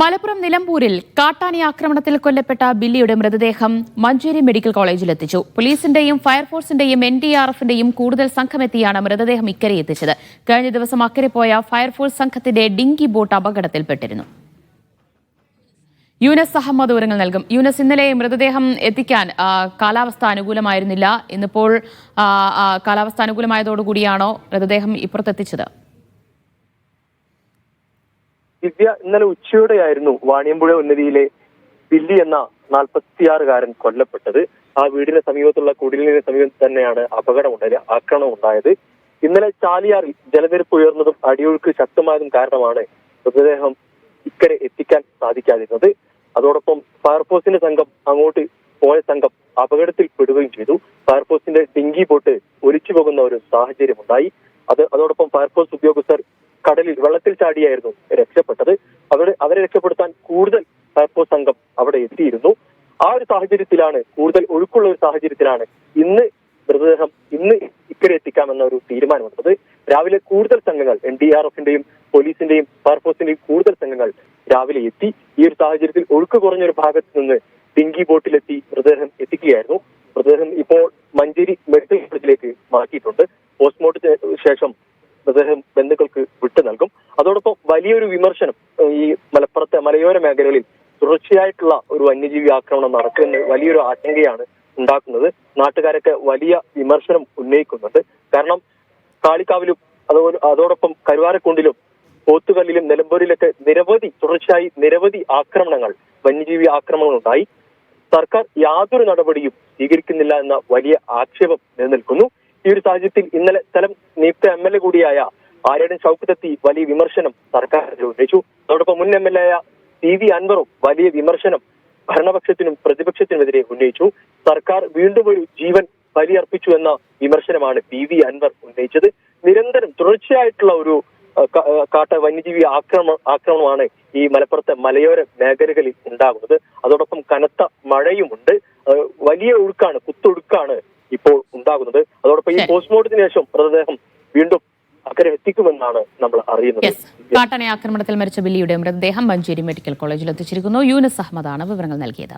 മലപ്പുറം നിലമ്പൂരിൽ കാട്ടാനി ആക്രമണത്തിൽ കൊല്ലപ്പെട്ട ബില്ലിയുടെ മൃതദേഹം മഞ്ചേരി മെഡിക്കൽ കോളേജിൽ എത്തിച്ചു. പോലീസിന്റെയും ഫയർഫോഴ്സിന്റെയും എൻ ഡി ആർ എഫിന്റെയും കൂടുതൽ സംഘമെത്തിയാണ് മൃതദേഹം ഇക്കരെ എത്തിച്ചത്. കഴിഞ്ഞ ദിവസം അക്കരെ പോയ ഫയർഫോഴ്സ് സംഘത്തിന്റെ ഡിങ്കി ബോട്ട് അപകടത്തിൽപ്പെട്ടിരുന്നു. യൂനസ് അഹമ്മദ് വിവരങ്ങൾ നൽകും. യൂനസ് ഇന്നലെ മൃതദേഹം എത്തിക്കാൻ കാലാവസ്ഥ അനുകൂലമായിരുന്നില്ല. ഇന്നിപ്പോൾ കാലാവസ്ഥ അനുകൂലമായതോടുകൂടിയാണോ മൃതദേഹം ഇപ്പുറത്തെത്തിച്ചത്? ദിവ്യ ഇന്നലെ ഉച്ചയോടെയായിരുന്നു വാണിയമ്പുഴ ഉന്നതിയിലെ ബില്ലി എന്ന നാൽപ്പത്തിയാറുകാരൻ കൊല്ലപ്പെട്ടത്. ആ വീടിന് സമീപത്തുള്ള കുടിലിന് സമീപം തന്നെയാണ് അപകടമുണ്ടായത് ആക്രമണം ഉണ്ടായത്. ഇന്നലെ ചാലിയാറിൽ ജലനിരപ്പ് ഉയർന്നതും അടിയൊഴുക്ക് ശക്തമായതും കാരണമാണ് മൃതദേഹം ഇക്കരെ എത്തിക്കാൻ സാധിക്കാതിരുന്നത്. അതോടൊപ്പം ഫയർഫോഴ്സിന്റെ സംഘം അങ്ങോട്ട് പോയ സംഘം അപകടത്തിൽ പെടുകയും ചെയ്തു. ഫയർഫോഴ്സിന്റെ ഡിങ്കി ബോട്ട് ഒലിച്ചു പോകുന്ന ഒരു സാഹചര്യം ഉണ്ടായി അത് അതോടൊപ്പം ഫയർഫോഴ്സ് ഉദ്യോഗസ്ഥർ കടലിൽ വെള്ളത്തിൽ ചാടിയായിരുന്നു രക്ഷപ്പെട്ടത്. അവരെ അവരെ രക്ഷപ്പെടുത്താൻ കൂടുതൽ ഫയർഫോഴ്സ് സംഘം അവിടെ എത്തിയിരുന്നു. ആ ഒരു സാഹചര്യത്തിലാണ് കൂടുതൽ ഒഴുക്കുള്ള ഒരു സാഹചര്യത്തിലാണ് ഇന്ന് മൃതദേഹം ഇന്ന് ഇക്കരെ എത്തിക്കാമെന്ന ഒരു തീരുമാനമെടുത്തത് രാവിലെ കൂടുതൽ സംഘങ്ങൾ എൻ ഡി ആർ എഫിന്റെയും പോലീസിന്റെയും ഫയർഫോഴ്സിന്റെയും കൂടുതൽ സംഘങ്ങൾ രാവിലെ എത്തി. ഈ ഒരു സാഹചര്യത്തിൽ ഒഴുക്ക് കുറഞ്ഞ ഒരു ഭാഗത്ത് നിന്ന് ഡിങ്കി ബോട്ടിലെത്തി മൃതദേഹം എത്തിക്കുകയായിരുന്നു. മൃതദേഹം ഇപ്പോൾ മഞ്ചേരി മെഡിക്കൽ കോളേജിലേക്ക് മാറ്റിയിട്ടുണ്ട്. പോസ്റ്റ്മോർട്ടത്തിന് ശേഷം മൃതദേഹം ബന്ധുക്കൾക്ക് വലിയൊരു വിമർശനം ഈ മലപ്പുറത്തെ മലയോര മേഖലകളിൽ തുടർച്ചയായിട്ടുള്ള ഒരു വന്യജീവി ആക്രമണം നടക്കുന്ന വലിയൊരു ആശങ്കയാണ് ഉണ്ടാക്കുന്നത്. നാട്ടുകാരൊക്കെ വലിയ വിമർശനം ഉന്നയിക്കുന്നുണ്ട്. കാരണം കാളിക്കാവിലും അതുപോലെ അതോടൊപ്പം കരുവാരക്കുണ്ടിലും പോത്തുകല്ലിലും നിലമ്പൂരിലൊക്കെ നിരവധി തുടർച്ചയായി നിരവധി ആക്രമണങ്ങൾ വന്യജീവി ആക്രമണങ്ങൾ ഉണ്ടായി. സർക്കാർ യാതൊരു നടപടിയും സ്വീകരിക്കുന്നില്ല എന്ന വലിയ ആക്ഷേപം നിലനിൽക്കുന്നു. ഈ ഒരു സാഹചര്യത്തിൽ ഇന്നലെ സ്ഥലം നിയുക്ത എം എൽ എ കൂടിയായ ആര്യടൻ ഷൗക്കത്തെത്തി വലിയ വിമർശനം സർക്കാർ ഉന്നയിച്ചു. അതോടൊപ്പം മുൻ M L A C V അൻവറും വലിയ വിമർശനം ഭരണപക്ഷത്തിനും പ്രതിപക്ഷത്തിനുമെതിരെ ഉന്നയിച്ചു. സർക്കാർ വീണ്ടും ഒരു ജീവൻ ബലിയർപ്പിച്ചു എന്ന വിമർശനമാണ് പി വി അൻവർ ഉന്നയിച്ചത്. നിരന്തരം തുടർച്ചയായിട്ടുള്ള ഒരു കാട്ട വന്യജീവി ആക്രമണ ആക്രമണമാണ് ഈ മലപ്പുറത്തെ മലയോര മേഖലകളിൽ ഉണ്ടാകുന്നത്. അതോടൊപ്പം കനത്ത മഴയുമുണ്ട്. വലിയ ഒഴുക്കാണ് കുത്തൊഴുക്കാണ് ഇപ്പോൾ ഉണ്ടാകുന്നത്. അതോടൊപ്പം ഈ. പോസ്റ്റ്മോർട്ടത്തിന് ശേഷം മൃതദേഹം വീണ്ടും അക്കരെ എത്തിക്കുമെന്നാണ് നമ്മൾ അറിയുന്നത്. കാട്ടണ ആക്രമണത്തിൽ മരിച്ച ബില്ലിയുടെ മൃതദേഹം മഞ്ചേരി മെഡിക്കൽ കോളേജിൽ എത്തിച്ചിരിക്കുന്നു. യൂനസ് അഹമ്മദാണ് വിവരങ്ങൾ നൽകിയത്.